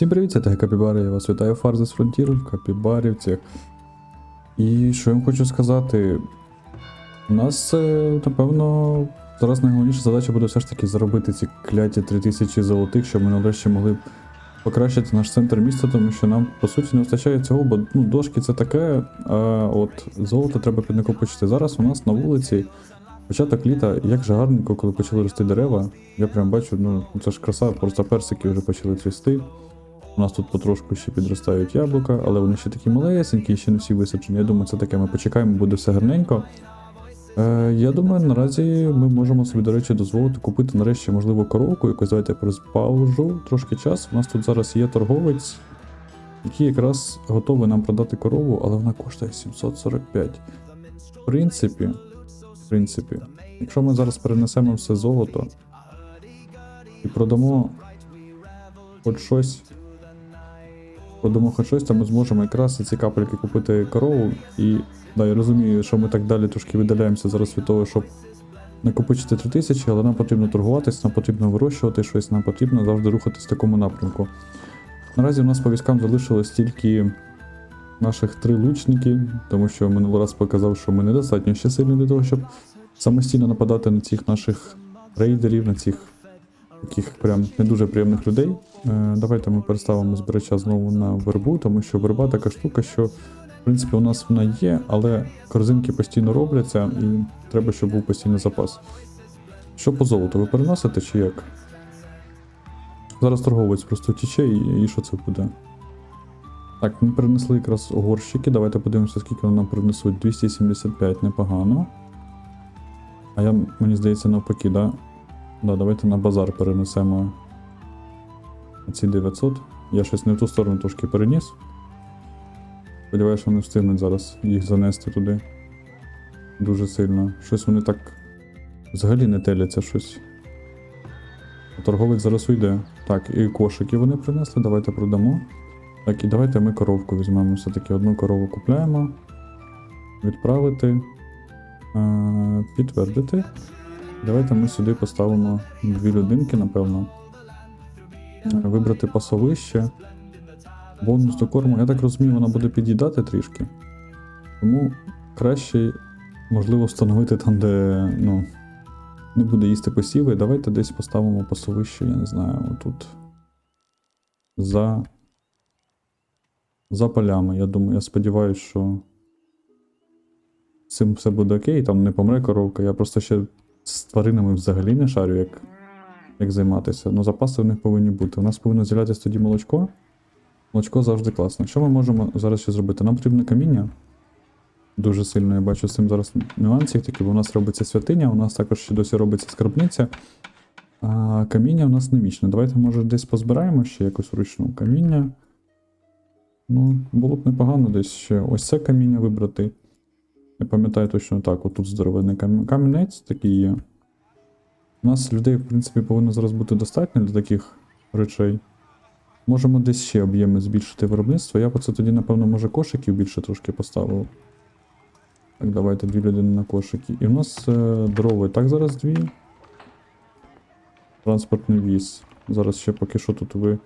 Всім привіт, це Капібари, я вас вітаю Фарзи з фронтіру в Капібарівцях. І що я вам хочу сказати? У нас, е, напевно, зараз найголовніша задача буде все ж таки заробити ці кляті 3000 золотих, щоб ми нарешті могли покращити наш центр міста, тому що нам по суті не вистачає цього, бо ну, дошки це таке, а от золото треба піднакопичити. Зараз у нас на вулиці початок літа, як же гарненько, коли почали рости дерева. Я прям бачу, ну це ж краса, просто персики вже почали цвісти. У нас тут потрошку ще підростають яблука, але вони ще такі малесенькі, ще не всі висаджені. Я думаю, це таке. Ми почекаємо, буде все гарненько. Е, я думаю, наразі ми можемо собі, до речі, дозволити купити нарешті, можливо, коровку, якось давайте я паужу трошки час. У нас тут зараз є торговець, який якраз готовий нам продати корову, але вона коштує 745. В принципі, в принципі, якщо ми зараз перенесемо все золото і продамо хоч щось. Продамо хоч щось, то ми зможемо якраз ці капельки купити корову. І да, я розумію, що ми так далі трошки видаляємося зараз від того, щоб накопичити 3000, але нам потрібно торгуватись, нам потрібно вирощувати щось, нам потрібно завжди рухатись в такому напрямку. Наразі у нас по військам залишилось тільки наших три лучники, тому що минулий раз показав, що ми недостатньо ще сильні для того, щоб самостійно нападати на цих наших рейдерів, на цих таких прям не дуже приємних людей. Е, давайте ми переставимо збирача знову на вербу, тому що верба така штука, що в принципі у нас вона є, але корзинки постійно робляться і треба, щоб був постійний запас. Що по золоту, ви переносите чи як? Зараз торговець просто тіче і, і що це буде? Так, ми перенесли якраз горщики. Давайте подивимося, скільки вони нам принесуть. 275 непогано. А я, мені здається, навпаки, да? Да, давайте на базар перенесемо ці 900. Я щось не в ту сторону трошки переніс. Сподіваюся, що вони встигнуть зараз їх занести туди. Дуже сильно. Щось вони так взагалі не теляться щось. Торговець зараз уйде. Так, і кошики вони принесли, давайте продамо. Так, і давайте ми коровку візьмемо. Все-таки одну корову купляємо. Відправити. Е, підтвердити. Давайте ми сюди поставимо дві людинки, напевно. Вибрати пасовище. Бонус до корму. Я так розумію, вона буде під'їдати трішки. Тому краще, можливо, встановити там, де ну, не буде їсти посіви. Давайте десь поставимо пасовище, я не знаю, отут. За. За полями. Я думаю, я сподіваюся, що з цим все буде окей, там не помре коровка. Я просто ще з тваринами взагалі не шарю, як, як займатися. Ну, запаси в них повинні бути. У нас повинно з'являтися тоді молочко. Молочко завжди класно. Що ми можемо зараз ще зробити? Нам потрібне каміння. Дуже сильно я бачу з цим зараз нюансів, такі, бо у нас робиться святиня, у нас також ще досі робиться скарбниця. А каміння у нас не вічне. Давайте, може, десь позбираємо ще якось вручну каміння. Ну, було б непогано десь ще ось це каміння вибрати. Я пам'ятаю точно так, отут здоровенний камінець такий є. У нас людей, в принципі, повинно зараз бути достатньо для таких речей. Можемо десь ще об'єми збільшити виробництво. Я б це тоді, напевно, може кошиків більше трошки поставив. Так, давайте дві людини на кошики. І в нас е, дрова. і Так, зараз дві. Транспортний віз. Зараз ще поки що тут ви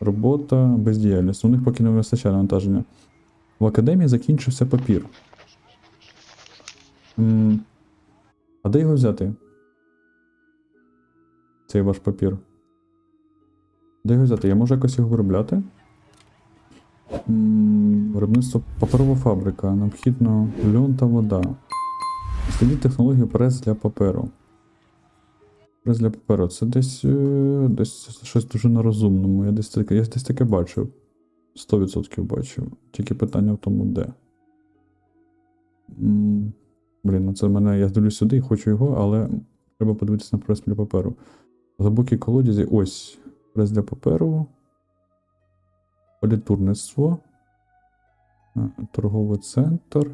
робота, бездіяльність. У них поки не вистачає навантаження. В академії закінчився папір. А де його взяти? Цей ваш папір. Де його взяти? Я можу якось його виробляти? Виробництво паперова фабрика. Необхідно льон та вода. Слідіть технологію прес для паперу. Прес для паперу. Це десь, е, десь щось дуже на розумному. Я десь таке, я десь таке бачив. 100% бачив. Тільки питання в тому, де. Блін, ну це мене. Я дивлюсь сюди і хочу його, але треба подивитися на прес для паперу. Глибокі колодязі. Ось. Прес для паперу. Політурництво. Торговий центр.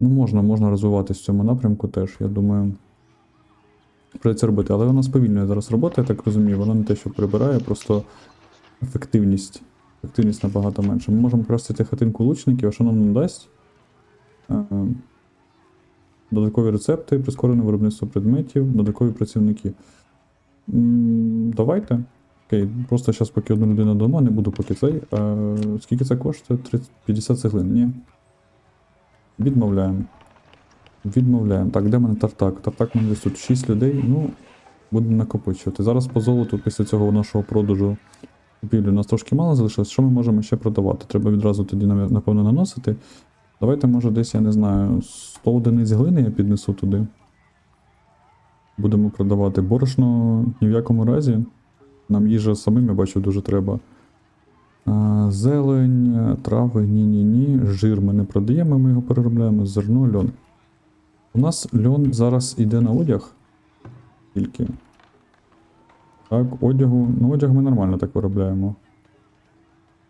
Ну, можна, можна розвиватись в цьому напрямку теж, я думаю. Придеться робити. Але вона сповільнює зараз робота, я так розумію. Вона не те, що прибирає, просто ефективність. Ефективність набагато менше. Ми можемо красити хатинку лучників, а що нам надасть? Додаткові рецепти, прискорене виробництво предметів, додаткові працівники. Давайте. Окей, просто зараз поки одну людину дома, не буду поки цей. А, скільки це коштує? 30, 50 цеглин? Ні. Відмовляємо. Відмовляємо. Так, де мене тартак? Тартак мене десь тут 6 людей. Ну, будемо накопичувати. Зараз по золоту після цього нашого продажу купівлі у нас трошки мало залишилось. Що ми можемо ще продавати? Треба відразу тоді, напевно, наносити. Давайте, може, десь, я не знаю, 100 одиниць глини я піднесу туди. Будемо продавати борошно ні в якому разі. Нам їжа самим, я бачу, дуже треба. А, зелень, трави, ні-ні-ні. Жир ми не продаємо, ми його переробляємо. Зерно, льон. У нас льон зараз йде на одяг. Тільки. Так, одягу. Ну, одяг ми нормально так виробляємо.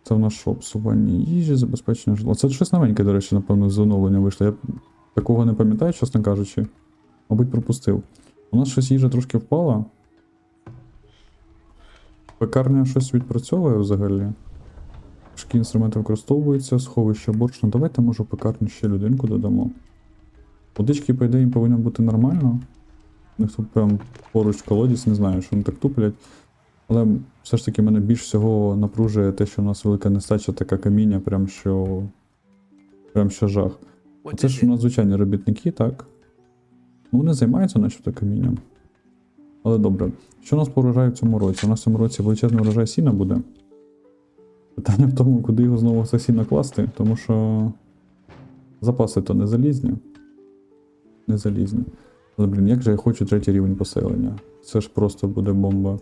Це в нас що? Їжі, забезпечення житла. Це щось новеньке, до речі, напевно, з оновлення вийшло. Я такого не пам'ятаю, чесно кажучи. Мабуть, пропустив. У нас щось їжа трошки впала. Пекарня щось відпрацьовує взагалі. Важкі інструменти використовуються, сховище борчно. Давайте, може, пекарню ще людинку додамо. Водички, по ідеї, повинно бути нормально. У прям поруч колодязь, не знаю, що вони так туплять. Але все ж таки мене більш всього напружує те, що у нас велика нестача така каміння, прям що. Прям що жах. Це ж у нас звичайні робітники, так? Ну, вони займаються начебто камінням. Але добре. Що у нас по урожаю в цьому році? У нас в цьому році величезний урожай сіна буде. Питання в тому, куди його знову це сіно класти, тому що запаси то не залізні. Не залізні. Але, блін, як же я хочу третій рівень поселення. Це ж просто буде бомба.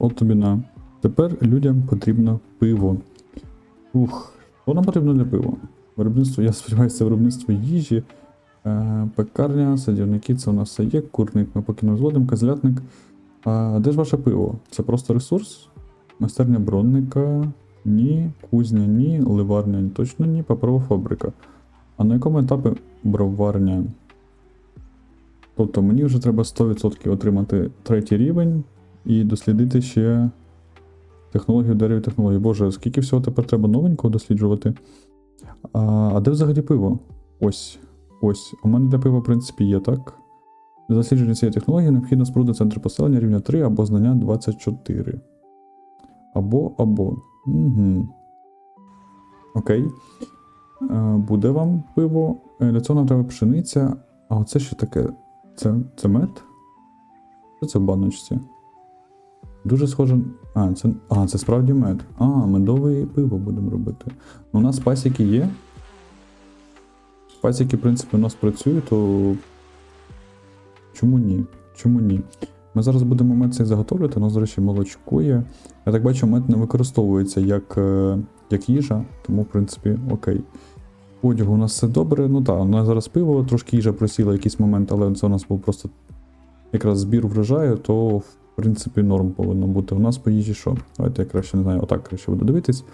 От тобі на. Тепер людям потрібно пиво. Ух, що нам потрібно для пива? Виробництво, я сподіваюся, це виробництво їжі. Е, пекарня, садівники, це у нас все є. Курник ми поки не зводимо, козлятник. А де ж ваше пиво? Це просто ресурс? Майстерня бронника? Ні. Кузня, ні. Ливарня точно ні. Паперова фабрика. А на якому етапі броварня? Тобто мені вже треба 100% отримати третій рівень і дослідити ще технологію дерев технологій. Боже, скільки всього тепер треба новенького досліджувати? А, а де взагалі пиво? Ось. Ось. У мене для пива, в принципі, є так. Для дослідження цієї технології необхідно спорудити центр поселення рівня 3 або знання 24. Або, або. Угу. Окей. Е, буде вам пиво. Е, Для цього нам треба пшениця. А оце що таке? Це, це мед? Що це в баночці? Дуже схоже. А, це, а, це справді мед. А, медове пиво будемо робити. Ну, у нас пасіки є. Пасіки, в принципі, у нас працюють, то. Чому ні? Чому ні? Ми зараз будемо мед цей заготовлювати, у нас, до речі, молочко є. Я так бачу, мед не використовується як, е, як їжа, тому, в принципі, окей. Одягу у нас все добре. Ну так, у нас зараз пиво, трошки їжа просіла якийсь момент, але це у нас був просто якраз збір врожаю, то в принципі норм повинно бути. У нас по їжі що? Давайте я краще не знаю, отак краще буду дивитись.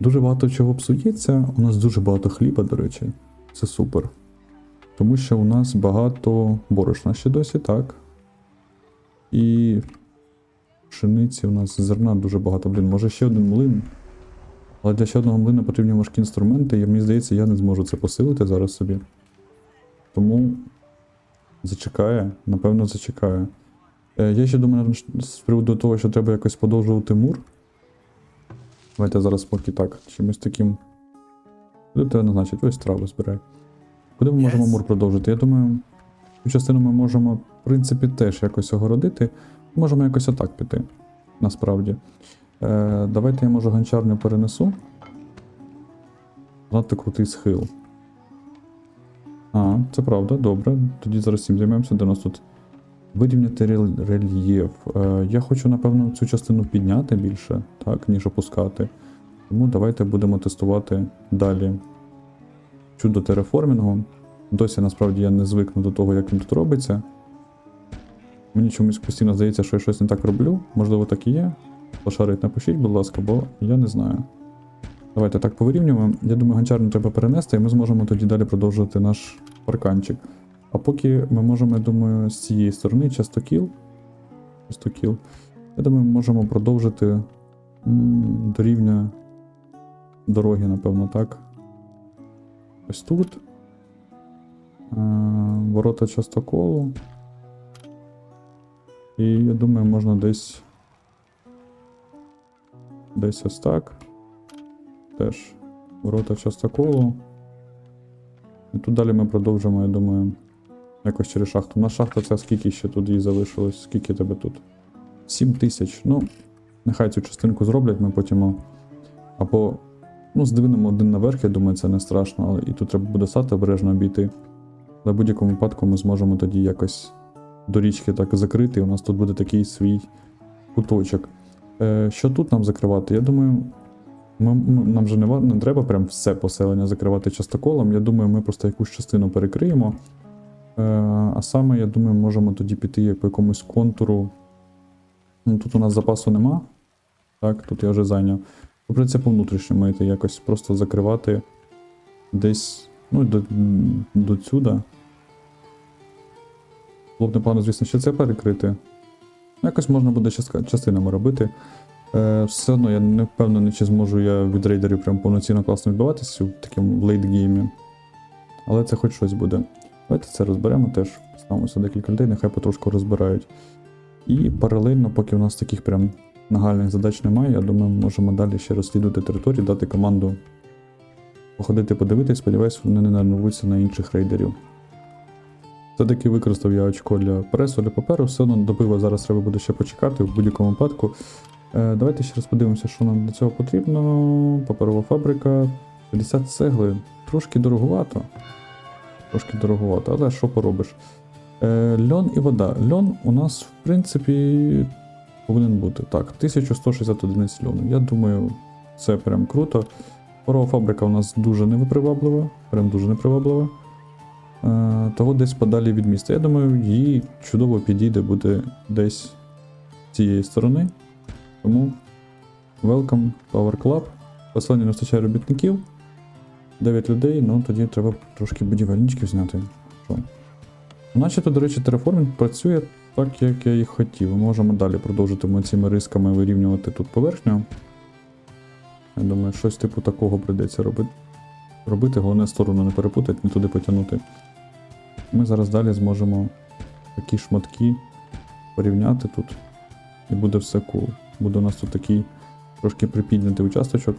Дуже багато чого псується. У нас дуже багато хліба, до речі. Це супер. Тому що у нас багато борошна ще досі, так. І пшениці у нас зерна дуже багато. Блін, може ще один млин. Але для ще одного млина потрібні важкі інструменти, і мені здається, я не зможу це посилити зараз собі. Тому зачекає, напевно, зачекає. Е, Я ще думаю з приводу того, що треба якось подовжувати мур. Давайте зараз поки так, чимось таким. Куди тебе назначить? Ось траву збирай. Куди ми можемо мур продовжити? Я думаю, цю частину ми можемо, в принципі, теж якось огородити. Можемо якось отак піти. Насправді. Е, давайте я може гончарню перенесу. Надто крутий схил. А, це правда, добре. Тоді зараз цим займемося, де нас тут. Вирівняти рельєф. Е, я хочу, напевно, цю частину підняти більше, так, ніж опускати. Тому давайте будемо тестувати далі чудо тереформінгу. Досі насправді я не звикну до того, як він тут робиться. Мені чомусь постійно здається, що я щось не так роблю. Можливо, так і є. Пошарить, напишіть, будь ласка, бо я не знаю. Давайте так повирівнюємо. Я думаю, гончарню треба перенести, і ми зможемо тоді далі продовжувати наш парканчик. А поки ми можемо, я думаю, з цієї сторони частокіл. Частокіл. Я думаю, ми можемо продовжити до рівня дороги, напевно, так. Ось тут. Е, Ворота частоколу. І я думаю, можна десь. Десь ось так. Теж ворота частоколу. І тут далі ми продовжимо, я думаю, якось через шахту. У нас шахта це скільки ще тут їй залишилось? Скільки тебе тут? 7 тисяч. Ну, нехай цю частинку зроблять, ми потім. Або ну, здвинемо один наверх, я думаю, це не страшно, але і тут треба буде сад обережно обійти. Але в будь-якому випадку ми зможемо тоді якось до річки так закрити. У нас тут буде такий свій куточок. Е, що тут нам закривати? Я думаю, ми, нам же не, не треба прям все поселення закривати частоколом. Я думаю, ми просто якусь частину перекриємо. Е, а саме, я думаю, можемо тоді піти як по якомусь контуру. Ну, тут у нас запасу нема. Так, тут я вже зайняв. Це по внутрішньому йти, якось просто закривати десь, ну, до, до сюди. Було б непогано, звісно, ще це перекрити. Якось можна буде частинами робити. Е, все одно я не впевнений, чи зможу я від рейдерів прям повноцінно класно відбиватися в такому лейтгеймі. Але це хоч щось буде. Давайте це розберемо теж. Ставимося декілька людей, нехай потрошку розбирають. І паралельно, поки в нас таких прям нагальних задач немає, я думаю, ми можемо далі ще розслідувати територію, дати команду походити подивитись, сподіваюсь, вони не нарвуться на інших рейдерів. Все-таки використав я очко для пресу, для паперу, все одно до пива зараз треба буде ще почекати в будь-якому випадку. Е, давайте ще раз подивимося, що нам для цього потрібно. Паперова фабрика, 50 цегли. Трошки дороговато. Трошки дороговато, але що поробиш? Е, льон і вода. Льон у нас, в принципі, повинен бути. Так, 1160 одиниць льону. Я думаю, це прям круто. Парова фабрика у нас дуже невиприваблива, прям дуже неприваблива. Е, того десь подалі від міста. Я думаю, їй чудово підійде буде десь з цієї сторони. Тому welcome Power Club. Поселення не вистачає робітників. 9 людей, ну тоді треба трошки будівельничків зняти. Що? Начебто, до речі, терраформінг працює так, як я і хотів. Ми можемо далі продовжити цими рисками вирівнювати тут поверхню. Я думаю, щось типу такого прийдеться робити. Робити, головне сторону не перепутати, не туди потягнути. Ми зараз далі зможемо такі шматки порівняти тут. І буде все кул. Буде у нас тут такий трошки припіднятий участочок.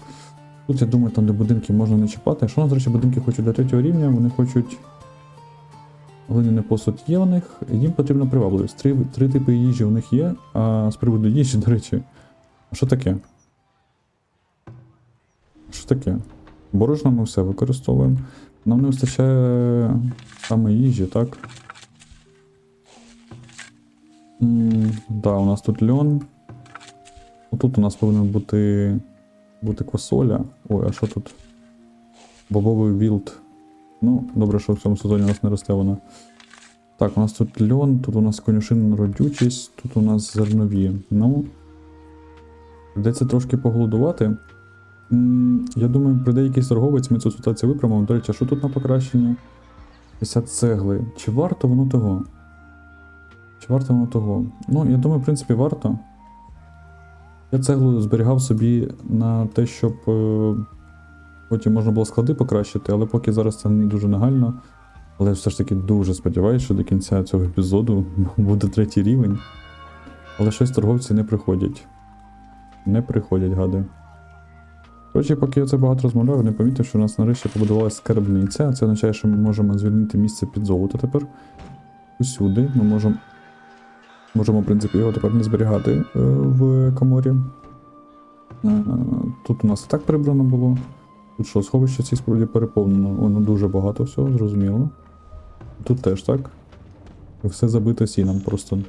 Тут, я думаю, там, де будинки можна не чіпати. Що у нас, до речі, будинки хочуть для третього рівня, вони хочуть. Глиняний посуд є у них, їм потрібна привабливість. Три, три типи їжі у них є, а з приводу їжі, до речі, що таке? Що таке? Борошно ми все використовуємо. Нам не вистачає саме їжі, так? М, да, у нас тут льон. Тут у нас повинен бути, бути квасоля. Ой, а що тут? Бобовий вілд. Ну, добре, що в цьому сезоні у нас не росте вона. Так, у нас тут льон, тут у нас конюшинна родючість, тут у нас зернові. Ну. Придеться трошки поголодувати. Я думаю, прийде якийсь торговець, ми цю ситуацію виправимо. До речі, а що тут на покращення? 50 цегли. Чи варто воно того? Чи варто воно того? Ну, я думаю, в принципі, варто. Я цеглу зберігав собі на те, щоб е, потім можна було склади покращити, але поки зараз це не дуже нагально. Але все ж таки дуже сподіваюся, що до кінця цього епізоду буде третій рівень. Але щось торговці не приходять. Не приходять, гади. Коротше, поки я це багато розмовляв, не помітив, що у нас нарешті побудувалася скарбниця. Це означає, що ми можемо звільнити місце під золото тепер. Усюди. Ми можемо, можемо в принципі, його тепер не зберігати е, в коморі. Е, Тут у нас і так прибрано було. Тут що, сховище ці справді переповнено. Воно дуже багато всього, зрозуміло. Тут теж так. Все забито сіном просто.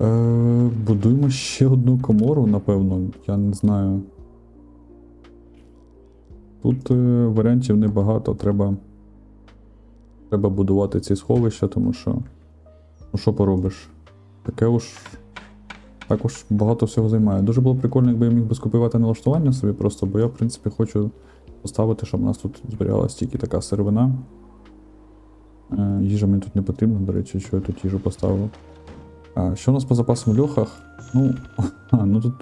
Е, будуємо ще одну комору, напевно. Я не знаю. Тут е, варіантів небагато. Треба. Треба будувати ці сховища, тому що. Ну що поробиш? Таке уж. Також багато всього займає. Дуже було прикольно, якби я міг би скопіювати налаштування собі просто, бо я, в принципі, хочу поставити, щоб у нас тут зберігалась тільки така сировина. Е, їжа мені тут не потрібна, до речі, що я тут їжу поставив. А, що у нас по запасам в льохах? Ну, а, ну тут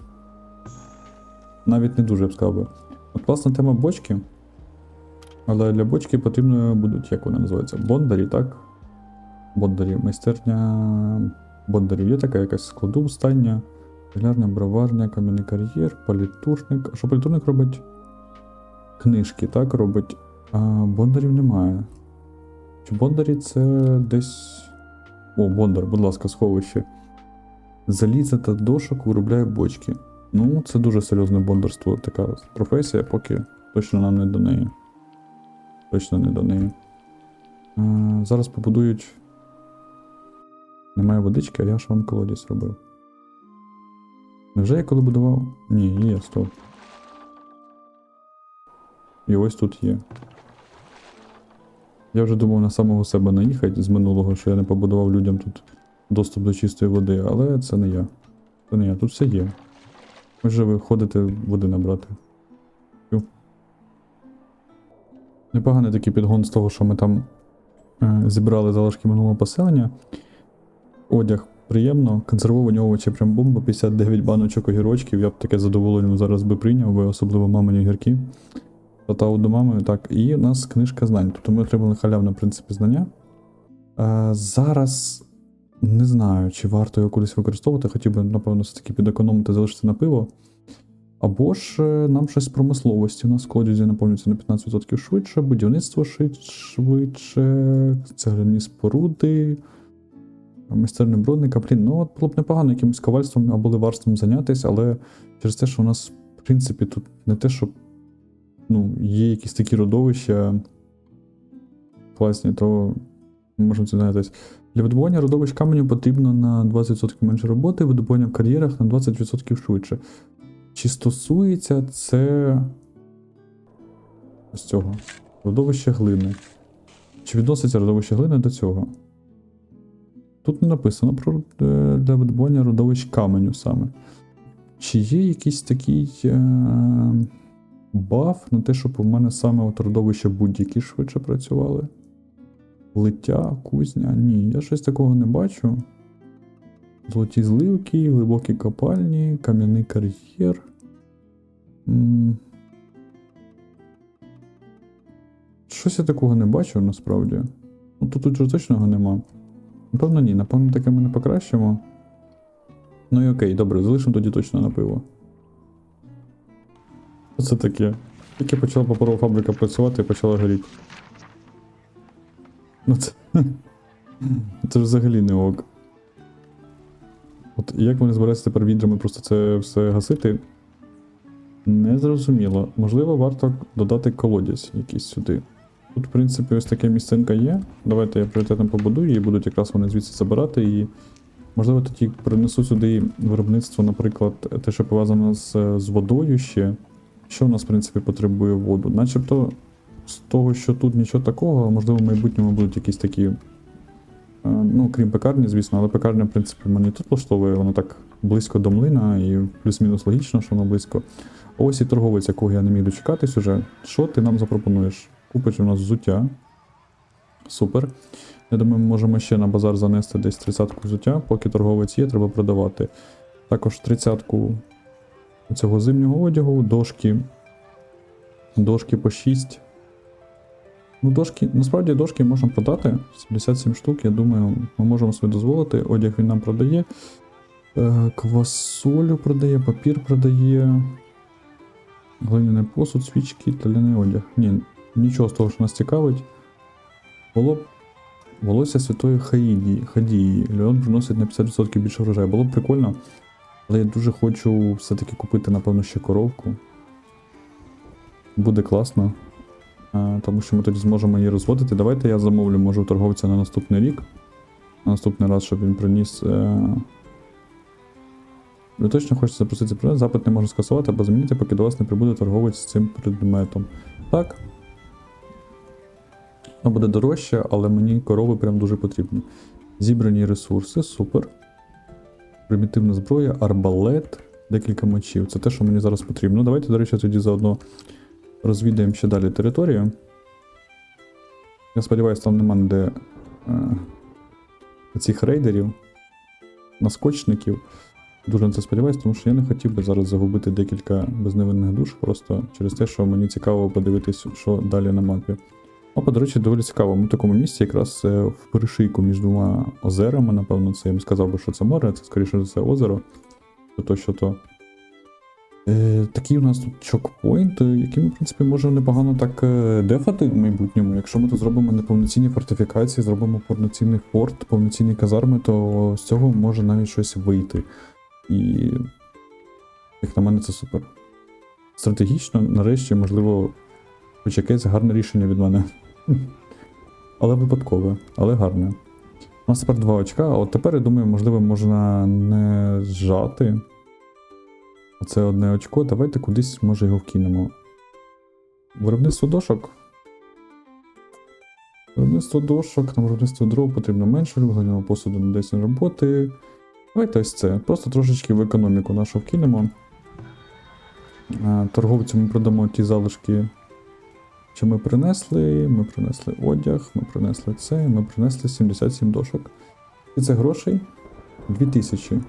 навіть не дуже я б сказав би. От класна тема бочки. Але для бочки потрібно будуть, як вони називаються? Бондарі, так? Бондарі. Майстерня бондарів. Є така якась складовстання, глярня, броварня, кам'яний кар'єр, політурник. А що політурник робить? Книжки, так, робить. А бондарів немає. Чи бондарі це десь. О, бондар, будь ласка, сховище. Заліза та дошок виробляє бочки. Ну, це дуже серйозне бондарство, така професія, поки точно нам не до неї. Точно не до неї. Зараз побудують. Немає водички, а я ж вам колодязь робив. Невже я коли будував? Ні, є, стоп. І ось тут є. Я вже думав на самого себе наїхати з минулого, що я не побудував людям тут доступ до чистої води, але це не я. Це не я, тут все є. Може ви ходите води набрати. Ю. Непоганий такий підгон з того, що ми там е, зібрали залишки минулого поселення. Одяг приємно, консервовані овочі прям бомба, 59 баночок огірочків. Я б таке з задоволенням зараз би прийняв, би, особливо мамині огірки. Татау до мами, так. І у нас книжка знань. Тобто ми отримали халявне, в принципі, знання. Е, зараз не знаю, чи варто його кудись використовувати. Хотів би, напевно, все-таки підекономити, залишити на пиво. Або ж е, нам щось з промисловості. У нас колодязі наповнюється на 15% швидше, будівництво швидше, цегляні споруди, майстерня бродника. Блін, ну от було б непогано якимось ковальством або ливарством зайнятися, але через те, що у нас, в принципі, тут не те, що ну, є якісь такі родовища класні, то можемо цим зайнятися. Для видобування родовищ каменю потрібно на 20% менше роботи, видобування в кар'єрах на 20% швидше. Чи стосується це ось цього родовище глини? Чи відноситься родовище глини до цього? Тут не написано про е, для видобування родовищ каменю саме. Чи є якийсь такий е, баф на те, щоб у мене саме от родовища будь-які швидше працювали? Лиття, кузня? Ні, я щось такого не бачу. Золоті зливки, глибокі копальні, кам'яний кар'єр. Щось я такого не бачу насправді. Ну тут, точно його нема. Напевно, ні, напевно, таке ми не покращимо. Ну і окей, добре, залишимо тоді точно на пиво. Що це таке? Тільки почала паперова фабрика працювати і почала горіти. Ну це. Це взагалі не ок. От як вони збираються тепер відрами просто це все гасити? Незрозуміло. Можливо, варто додати колодязь якийсь сюди. Тут, в принципі, ось таке місцинка є. Давайте я пріоритетом побудую, і будуть якраз вони звідси забирати. І можливо тоді принесу сюди виробництво, наприклад, те, що пов'язано з, з водою ще. Що у нас, в принципі, потребує воду? Начебто, з того, що тут нічого такого, можливо, в майбутньому будуть якісь такі. е, Ну, крім пекарні, звісно, але пекарня, в принципі, мене і тут влаштовує, воно так близько до млина, і плюс-мінус логічно, що воно близько. Ось і торговець, якого я не міг дочекатись уже. Що ти нам запропонуєш? Купиш у нас взуття. Супер. Я думаю, ми можемо ще на базар занести десь 30 взуття, поки торговець є, треба продавати. Також 30-ку цього зимнього одягу, дошки. Дошки по 6. Ну, дошки, насправді дошки можна продати. 77 штук, я думаю, ми можемо собі дозволити. Одяг він нам продає. Е, Квасолю продає, папір продає. Глиняний посуд, свічки, таляний одяг. Ні, нічого з того, що нас цікавить. Було б волосся святої Хаїдії. Хадії. Леон приносить на 50% більше врожаю. Було б прикольно. Але я дуже хочу все-таки купити, напевно, ще коровку. Буде класно. А, тому що ми тоді зможемо її розводити. Давайте я замовлю, може, у торговця на наступний рік. На наступний раз, щоб він приніс. Е... Ви точно хочете запросити предмет, запит не можна скасувати або змінити, поки до вас не прибуде торговець з цим предметом. Так. Воно буде дорожче, але мені корови прям дуже потрібні. Зібрані ресурси, супер. Примітивна зброя, арбалет, декілька мечів. Це те, що мені зараз потрібно. Давайте, до речі, тоді заодно розвідаємо ще далі територію. Я сподіваюся, там нема ніде е, цих рейдерів, наскочників. Дуже на це сподіваюся, тому що я не хотів би зараз загубити декілька безневинних душ, просто через те, що мені цікаво подивитись, що далі на мапі. Опа, до речі, доволі цікаво. Ми в такому місці, якраз е, в перешийку між двома озерами, напевно, це я б сказав би, що це море, це скоріше за це озеро. То що то. Е, такий у нас тут чокпоінт, е, який ми, в принципі, можемо непогано так е, дефати в майбутньому. Якщо ми тут зробимо неповноцінні фортифікації, зробимо повноцінний форт, повноцінні казарми, то з цього може навіть щось вийти. І, як на мене, це супер. Стратегічно, нарешті, можливо, хоч якесь гарне рішення від мене. Але випадкове, але гарне. У нас тепер два очка, а от тепер, я думаю, можливо, можна не зжати. Оце одне очко, давайте кудись, може, його вкинемо. Виробництво дошок. Виробництво дошок, на виробництво дров потрібно менше, виглядаємо посуду на 10 роботи. Давайте ось це. Просто трошечки в економіку нашу вкинемо. А, Торговцю ми продамо ті залишки, що ми принесли. Ми принесли одяг, ми принесли це, ми принесли 77 дошок. І це грошей 2000.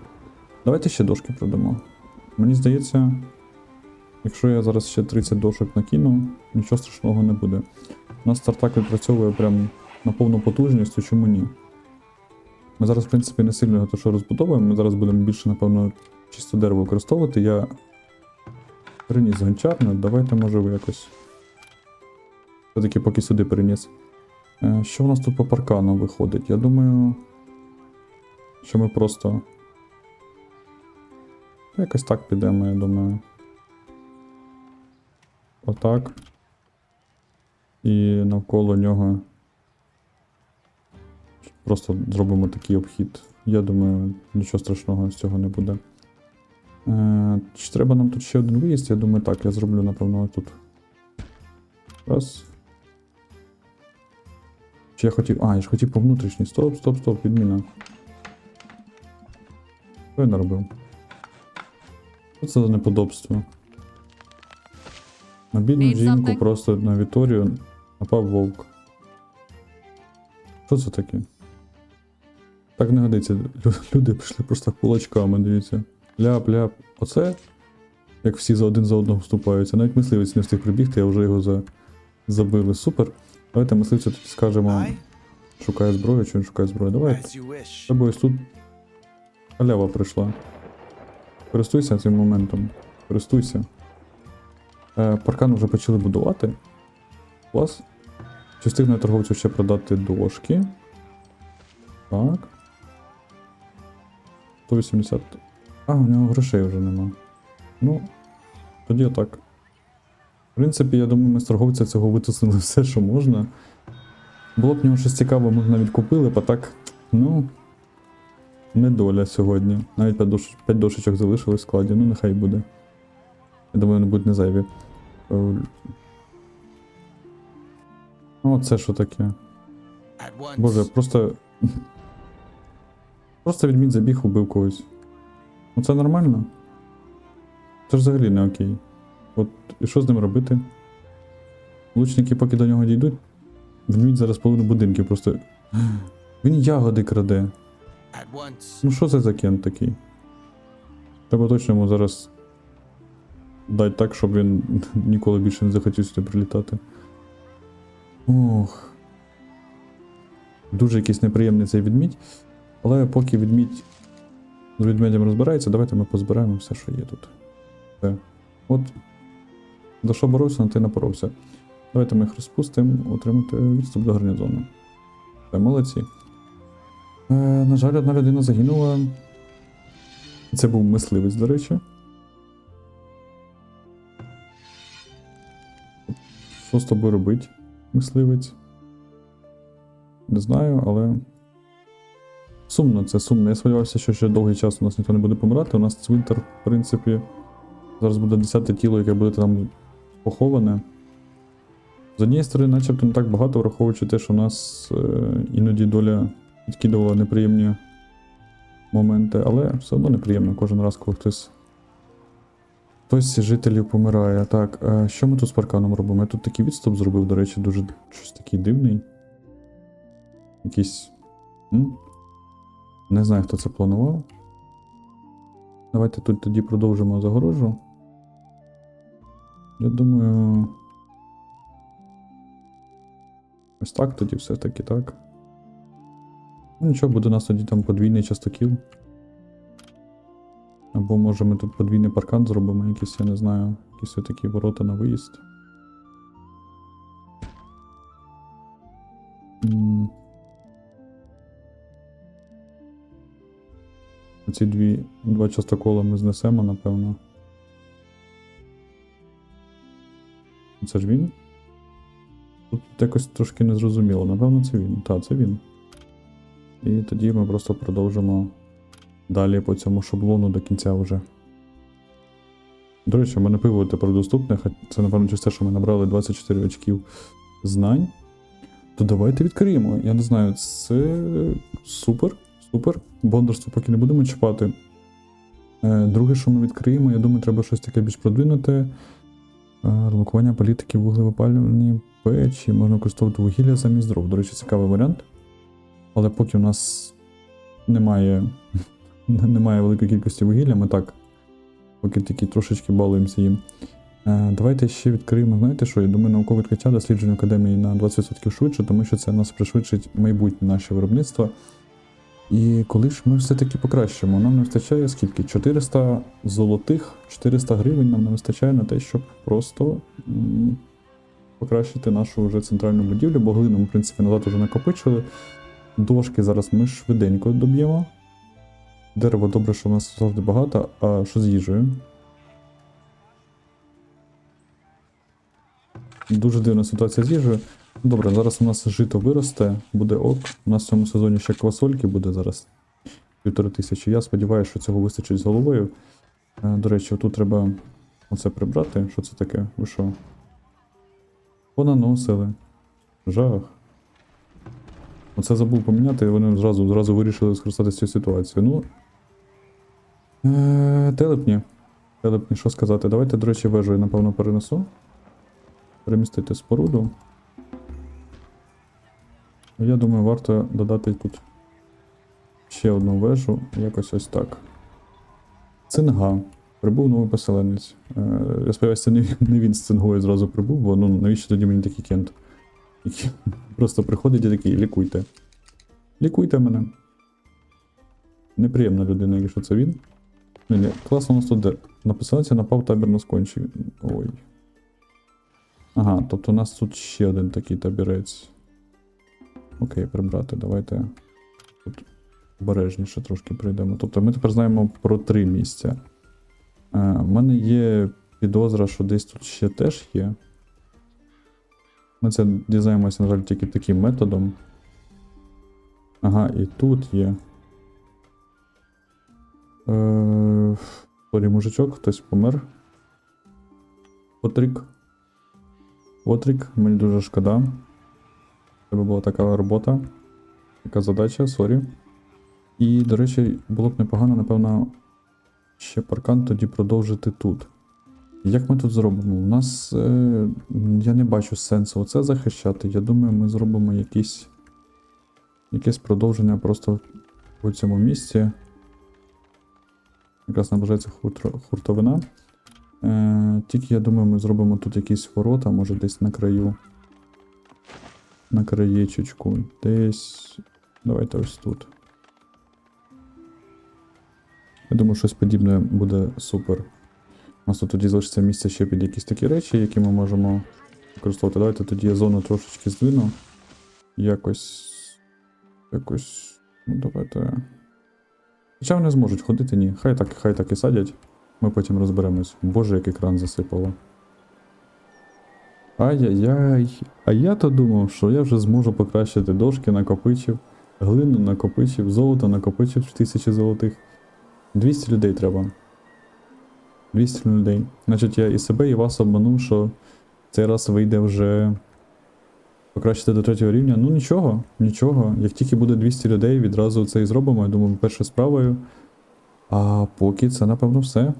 Давайте ще дошки продамо. Мені здається, якщо я зараз ще 30 дошок накину, нічого страшного не буде. У нас стартак відпрацьовує прям на повну потужність, то чому ні? Ми зараз, в принципі, не сильно то, що розбудовуємо, ми зараз будемо більше, напевно, чисто дерево використовувати. Я переніс гончарне, давайте, може, ви якось. Все-таки поки сюди переніс. Е, Що у нас тут по паркану виходить? Я думаю, що ми просто. Якось так підемо, я думаю. Отак. І навколо нього. Просто зробимо такий обхід. Я думаю, нічого страшного з цього не буде. Е, чи треба нам тут ще один виїзд? Я думаю, так, я зроблю, напевно, тут. Раз. Чи я хотів. А, я ж хотів по внутрішній. Стоп, стоп, стоп, відміна. Що я наробив? Що це за неподобство? На бідну жінку просто на Віторію напав вовк. Що це таке? Так не годиться. Люди пішли просто кулачками, дивіться. Ляп-ляп. Оце, як всі за один за одного вступаються. Навіть мисливець не встиг прибігти, а вже його за... забили. Супер. Давайте мисливцю тоді скажемо, шукає зброю, чи він шукає зброю. You ось тут халява прийшла. Користуйся цим моментом. Користуйся. Е, паркан вже почали будувати. Клас. Чи встигне торговцю ще продати дошки? Так. 180. А, у нього грошей вже нема. Ну, тоді отак. В принципі, я думаю, ми з торговця цього витиснили все, що можна. Було б в нього щось цікаве, ми навіть купили, бо так, ну. Недоля сьогодні. Навіть 5, дош... 5 дошечок залишилось в складі, ну нехай буде. Я думаю, вони будуть не зайві. Е, О, це що таке? Боже, просто. Просто відмінь забіг, убив когось. Ну це нормально? Це ж взагалі не окей. От і що з ним робити? Лучники, поки до нього дійдуть, відмінь зараз половину будинків просто. Він ягоди краде. Ну що це за кент такий? Треба точно йому зараз дати так, щоб він ніколи більше не захотів сюди прилітати. Ох. Дуже якийсь неприємний цей відмідь. Але поки відмідь з відмедем розбирається, давайте ми позбираємо все, що є тут. Все. От. За що боровся, на те напоровся. Давайте ми їх розпустимо, отримати відступ до гарнізону. Все, молодці. Е, на жаль, одна людина загинула. Це був мисливець, до речі. Що з тобою робить, мисливець? Не знаю, але. Сумно, це сумно. Я сподівався, що ще довгий час у нас ніхто не буде помирати. У нас цвинтар, в принципі, зараз буде десяте тіло, яке буде там поховане. З однієї сторони, начебто не так багато, враховуючи те, що у нас е, іноді доля відкидувала неприємні моменти, але все одно неприємно кожен раз, коли хтось. Хтось з жителів помирає. Так, е, що ми тут з парканом робимо? Я тут такий відступ зробив, до речі, дуже щось такий дивний. Якийсь. М? Не знаю, хто це планував. Давайте тут тоді продовжимо загорожу. Я думаю. Ось так тоді все таки так. Ну нічого, буде у нас тоді там подвійний частокіл. Або може ми тут подвійний паркан зробимо, якісь, я не знаю, якісь такі ворота на виїзд. Ці дві, два частокола ми знесемо, напевно. Це ж він? Тут якось трошки незрозуміло. Напевно, це він. Так, це він. І тоді ми просто продовжимо далі по цьому шаблону до кінця вже. До речі, в мене пиво тепер доступне, хоч це, напевно, через те, що ми набрали 24 очків знань. То давайте відкриємо. Я не знаю, це супер, супер. Бондарство поки не будемо чіпати. Е, Друге, що ми відкриємо, я думаю, треба щось таке більш продвинуте. Релокування політики вуглевипалювальні печі, можна використовувати вугілля замість дров. До речі, цікавий варіант. Але поки у нас немає, немає великої кількості вугілля, ми так поки тільки трошечки балуємося їм. Е, Давайте ще відкриємо, знаєте що? Я думаю, наукове відкриття дослідження академії на 20% швидше, тому що це нас пришвидшить майбутнє наше виробництво. І коли ж ми все-таки покращимо, нам не вистачає скільки? 400 золотих, 400 гривень нам не вистачає на те, щоб просто м, покращити нашу вже центральну будівлю, бо глину в принципі, назад вже накопичили. Дошки зараз ми швиденько доб'ємо. Дерево добре, що в нас завжди багато, а що з їжею? Дуже дивна ситуація з їжею. Добре, зараз у нас жито виросте, буде ок. У нас в цьому сезоні ще квасольки буде зараз. Півтори тисячі. Я сподіваюся, що цього вистачить з головою. Е, До речі, тут треба оце прибрати. Що це таке? Ви що? Понаносили. Жах. Оце забув поміняти, і вони зразу, зразу вирішили скористатися цією ситуацією. Ну. Е, телепні. Телепні, що сказати? Давайте, до речі, вежу напевно, перенесу. Перемістити споруду. Я думаю, варто додати тут ще одну вежу, якось ось так. Цинга. Прибув новий поселенець. Е, я сподіваюся, це не, не він з цингою зразу прибув, бо ну навіщо тоді мені такий кент? Просто приходить і такий, лікуйте. Лікуйте мене. Неприємна людина, якщо це він. Ні, ні, класно у нас тут. На поселенця напав табір на скончі. Ой. Ага, тобто у нас тут ще один такий табірець. Окей, прибрати, давайте тут обережніше трошки прийдемо. Тобто ми тепер знаємо про три місця. У мене є підозра, що десь тут ще теж є. Ми це дізнаємося, на жаль, тільки таким методом. Ага, і тут є. Е, мужичок, хтось помер. Отрік. Отрік, мені дуже шкода. Тебе була така робота, така задача, сорі. І, до речі, було б непогано, напевно, ще паркан тоді продовжити тут. Як ми тут зробимо? У нас. Е, я не бачу сенсу оце захищати. Я думаю, ми зробимо якісь, якесь продовження просто у цьому місці. Якраз наближається хутро, хуртовина. Е, тільки я думаю, ми зробимо тут якісь ворота, може десь на краю. На краєчечку. Десь. Давайте ось тут. Я думаю, щось подібне буде супер. У нас тут тоді залишиться місце ще під якісь такі речі, які ми можемо використовувати. Давайте тоді я зону трошечки здвину. Якось. Якось. Ну, давайте. Хоча вони зможуть ходити, ні. Хай так, хай так і садять. Ми потім розберемось. Боже, як екран засипало. Ай-яй-яй. А я то думав, що я вже зможу покращити дошки, накопичив, глину накопичив, золото накопичив тисячі золотих. 200 людей треба. 200 людей. Значить, я і себе, і вас обманув, що цей раз вийде вже покращити до третього рівня. Ну нічого, нічого. Як тільки буде 200 людей, відразу це і зробимо. Я думаю, першою справою. А поки це, напевно, все.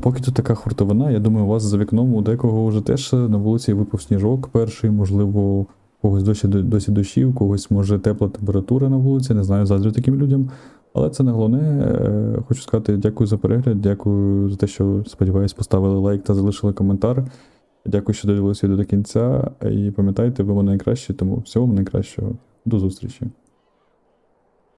Поки тут така хуртовина, я думаю, у вас за вікном у декого вже теж на вулиці випав сніжок перший, можливо, у когось досі, досі дощі, у когось може тепла температура на вулиці, не знаю, заздрю таким людям. Але це не головне. Е, Хочу сказати дякую за перегляд, дякую за те, що сподіваюсь, поставили лайк та залишили коментар. Дякую, що дивилися відео до кінця. І пам'ятайте, ви мене найкращі, тому всього найкращого. До зустрічі.